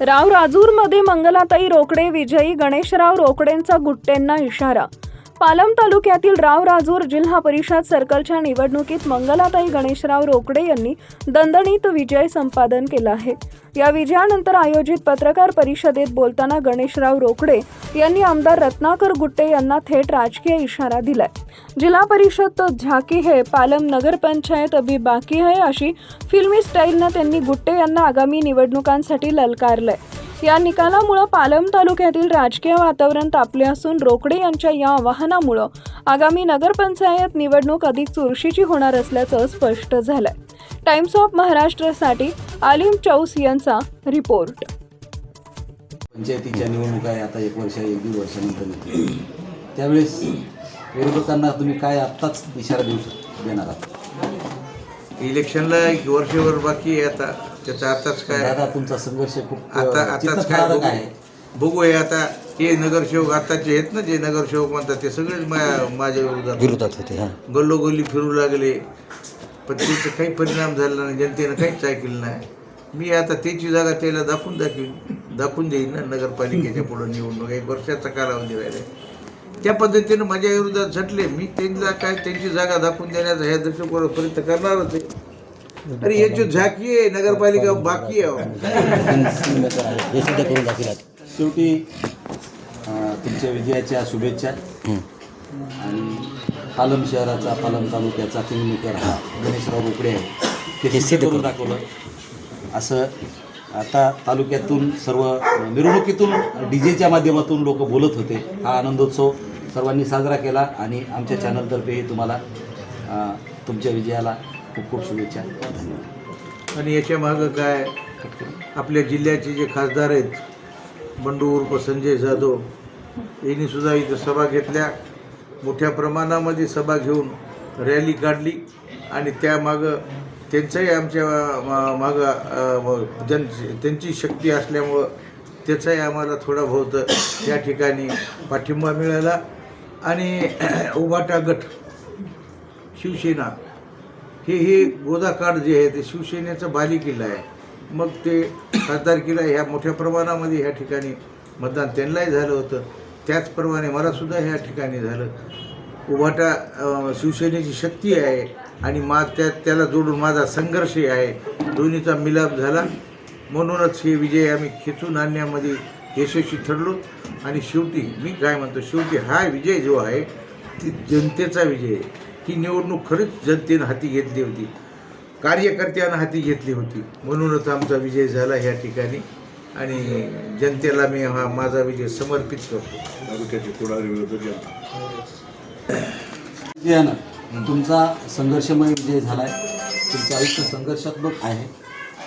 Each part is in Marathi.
राव राजूरमध्ये मंगलाताई रोकडे विजयी गणेशराव रोकडेंचा गुट्टेंना इशारा पालम तालुक्यातील राव राजूर जिल्हा परिषद सर्कलच्या निवडणुकीत मंगलाताई गणेशराव रोकडे यांनी दणदणीत विजय संपादन केला आहे. या विजयानंतर आयोजित पत्रकार परिषदेत बोलताना गणेशराव रोकडे यांनी आमदार रत्नाकर गुट्टे यांना थेट राजकीय इशारा दिलाय. जिल्हा परिषद तो झाकी है पालम नगरपंचायत अभी बाकी है अशी फिल्मी स्टाईलनं त्यांनी गुट्टे यांना आगामी निवडणुकांसाठी ललकारलंय. या निकालामुळं पालम तालुक्यातील राजकीय वातावरण तापले असून रोकडे यांच्या या आवाहनामुळं आगामी नगरपंचायत निवडणूक अधिक चुरशीची होणार असल्याचं स्पष्ट झालंय. टाइम्स ऑफ महाराष्ट्रसाठी आलिम चौस यांचा रिपोर्ट. पंचायतीच्या निवडणुका आहे आता एक वर्ष एक दीड वर्षानंतर. त्यावेळेस विरोधकांना तुम्ही काय आत्ताच इशारा देऊ देणार आहात? इलेक्शनला एक वर्षभर बाकी आहे आता. त्याचा आताच काय? दादा तुमचा संघर्ष खूप आता आताच काय चित्तथरारक आहे. बघू बघू हे आता हे नगरसेवक आताचे आहेत ना जे नगरसेवक म्हणतात ते सगळेच मा- माझ्या विरोधात. विरोधात होते हां. गल्लोगल्ली फिरू लागले पण त्याचा काही परिणाम झाला नाही जनतेनं काहीच ऐकलं नाही. मी आता त्याची जागा त्याला दाखवून दाखवीन दाखवून देईन ना नगरपालिकेच्या पुढं निवडणूक. एक वर्षाचा कालावधी राहिला त्या पद्धतीनं माझ्या विरोधात झटले. मी त्यांना काय त्यांची जागा दाखवून देण्याचा ह्या दृष्टिकोन प्रयत्न करणारच आहे. अरे याची झाकी आहे नगरपालिका बाकी आहे हे सुद्धा करून दाखविलात शेवटी अ, तुमच्या विजयाच्या शुभेच्छा. आणि पालम शहराचा पालम तालुक्याचा किंगमेकर हा गणेशराव रोकडे आहे. ते सिद्ध करून. दाखवलं. असं आता तालुक्यातून सर्व मिरवणुकीतून डी जेच्या माध्यमातून लोक बोलत होते. हा आनंदोत्सव सर्वांनी साजरा केला आणि आमच्या चॅनलतर्फे तुम्हाला अ, तुमच्या विजयाला खूप खूप शुभेच्छा आणि याच्या मागं काय? आपल्या जिल्ह्याचे जे खासदार आहेत बंडू उर्फ संजय जाधव यांनी सुद्धा इथं सभा घेतल्या. मोठ्या प्रमाणामध्ये सभा घेऊन रॅली काढली आणि त्यामागं त्यांचंही आमच्या मा- मागं जन त्यांची शक्ती असल्यामुळं त्याचाही आम्हाला थोडा बहुत त्या ठिकाणी पाठिंबा मिळाला. आणि उभाटा गट शिवसेना हे हे गोदाकाठ जे आहे ते शिवसेनेचा बालेकिल्ला आहे. मग ते खासदारकीला ह्या मोठ्या प्रमाणामध्ये ह्या ठिकाणी मतदान त्यांनाही झालं होतं. त्याचप्रमाणे मलासुद्धा ह्या ठिकाणी झालं. उभाटा शिवसेनेची शक्ती आहे आणि मा त्या त्याला जोडून माझा संघर्षही आहे. दोन्हीचा मिलाप झाला. म्हणूनच हे विजय आम्ही खेचून आणण्यामध्ये यशस्वी ठरलो. आणि शेवटी मी काय म्हणतो शेवटी हा विजय जो आहे ती जनतेचा विजय आहे. ही निवडणूक खरीच जनतेनं हाती घेतली होती. कार्यकर्त्यानं हाती घेतली होती. म्हणूनच आमचा विजय झाला ह्या ठिकाणी. आणि जनतेला मी हा माझा विजय समर्पित करतो. तालुक्याचे पुढारी विरोधी जनता. विजयानं तुमचा संघर्षमय विजय झाला आहे तुमचं आयुष्य संघर्षात्मक आहे.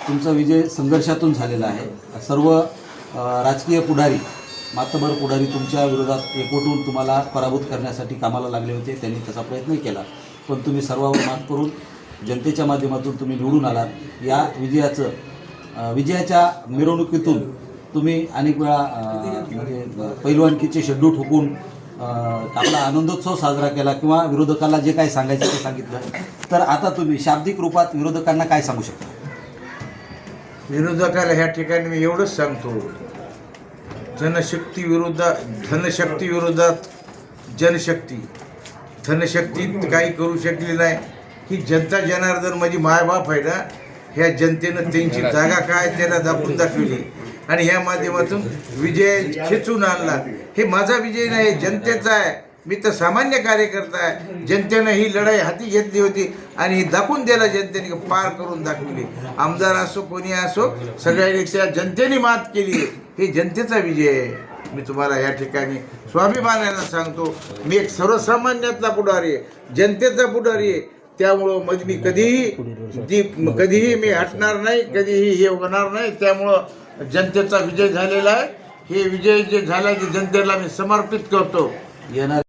तुमचा विजय संघर्षातून झालेला आहे. सर्व राजकीय पुढारी मातबर पुढारी तुमच्या विरोधात एकवटून तुम्हाला पराभूत करण्यासाठी कामाला लागले होते त्यांनी तसा प्रयत्नही केला. पण तुम्ही सर्वावर मात करून जनतेच्या माध्यमातून तुम्ही निवडून आलात. या विजयाचं विजयाच्या मिरवणुकीतून तुम्ही अनेक वेळा म्हणजे, पैलवानकीचे शेड्यू ठोकून आपला आनंदोत्सव साजरा केला किंवा विरोधकाला जे काय सांगायचं ते सांगितलं. तर आता तुम्ही शाब्दिक रूपात विरोधकांना काय सांगू शकता? विरोधकाला ह्या ठिकाणी मी एवढंच सांगतो. जनशक्ती विरोधात धनशक्ती विरोधात जनशक्ती. धनशक्ती काही करू शकली नाही. ही जनता जनार्दन माझी मायबाप आहे ना ह्या जनतेनं त्यांची जागा काय त्याला दाखवून दाखवली. आणि ह्या माध्यमातून विजय खेचून आणला. हे माझा विजय नाही जनतेचा आहे. मी तर सामान्य कार्यकर्ता आहे. जनतेनं ही लढाई हाती घेतली होती आणि ही दाखवून द्यायला जनतेने पार करून दाखवली. आमदार असो कोणी असो सगळ्यापेक्षा जनतेने मात केली हे जनतेचा विजय आहे. मी तुम्हाला या ठिकाणी स्वाभिमानानं सांगतो मी एक सर्वसामान्यातला पुढारी आहे. जनतेचा पुढारी आहे. त्यामुळं मग मी कधीही ती कधीही मी हटणार नाही कधीही हे होणार नाही त्यामुळं जनतेचा विजय झालेला आहे. हे विजय जे झाला ते जनतेला मी समर्पित करतो. येणार